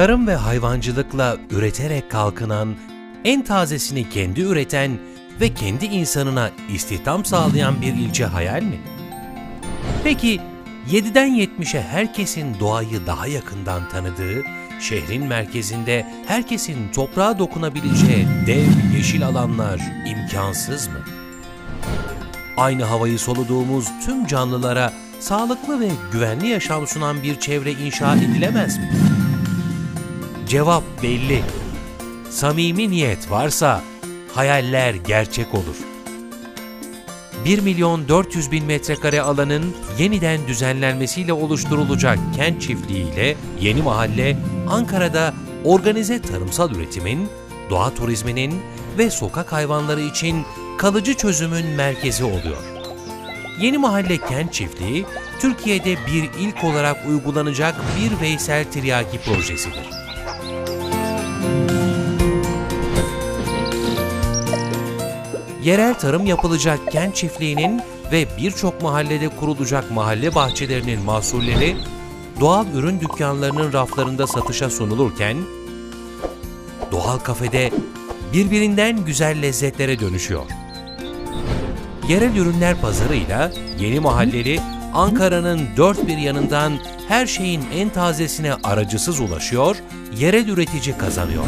Tarım ve hayvancılıkla üreterek kalkınan, en tazesini kendi üreten ve kendi insanına istihdam sağlayan bir ilçe hayal mi? Peki 7'den 70'e herkesin doğayı daha yakından tanıdığı, şehrin merkezinde herkesin toprağa dokunabileceği dev yeşil alanlar imkansız mı? Aynı havayı soluduğumuz tüm canlılara sağlıklı ve güvenli yaşam sunan bir çevre inşa edilemez mi? Cevap belli. Samimi niyet varsa hayaller gerçek olur. 1 milyon 400 bin metrekare alanın yeniden düzenlenmesiyle oluşturulacak kent çiftliğiyle yeni mahalle Ankara'da organize tarımsal üretimin, doğa turizminin ve sokak hayvanları için kalıcı çözümün merkezi oluyor. Yeni Mahalle Kent Çiftliği, Türkiye'de bir ilk olarak uygulanacak bir Veysel Tiryaki projesidir. Yerel tarım yapılacak kent çiftliğinin ve birçok mahallede kurulacak mahalle bahçelerinin mahsulleri doğal ürün dükkanlarının raflarında satışa sunulurken, doğal kafede birbirinden güzel lezzetlere dönüşüyor. Yerel ürünler pazarıyla yeni mahalleli Ankara'nın dört bir yanından her şeyin en tazesine aracısız ulaşıyor, yerel üretici kazanıyor.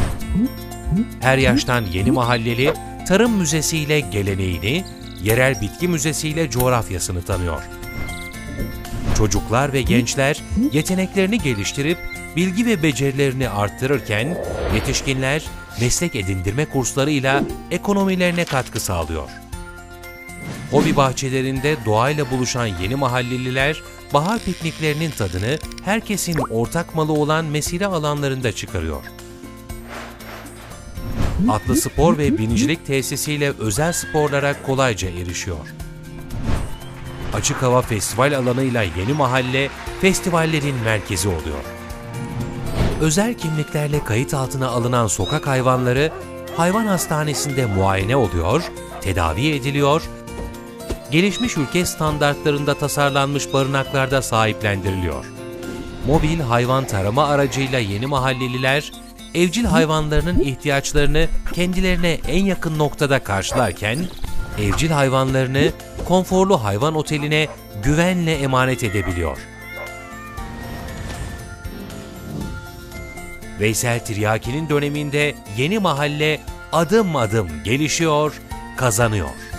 Her yaştan yeni mahalleli tarım müzesiyle geleneğini, yerel bitki müzesiyle coğrafyasını tanıyor. Çocuklar ve gençler yeteneklerini geliştirip bilgi ve becerilerini arttırırken yetişkinler meslek edindirme kurslarıyla ekonomilerine katkı sağlıyor. Hobi bahçelerinde doğayla buluşan yeni mahalleliler bahar pikniklerinin tadını herkesin ortak malı olan mesire alanlarında çıkarıyor. Atlı spor ve binicilik tesisiyle özel sporlara kolayca erişiyor. Açık hava festival alanıyla yeni mahalle festivallerin merkezi oluyor. Özel kimliklerle kayıt altına alınan sokak hayvanları hayvan hastanesinde muayene oluyor, tedavi ediliyor, gelişmiş ülke standartlarında tasarlanmış barınaklarda sahiplendiriliyor. Mobil hayvan tarama aracıyla yeni mahalleliler evcil hayvanlarının ihtiyaçlarını kendilerine en yakın noktada karşılarken, evcil hayvanlarını konforlu hayvan oteline güvenle emanet edebiliyor. Veysel Tiryaki'nin döneminde yeni mahalle adım adım gelişiyor, kazanıyor.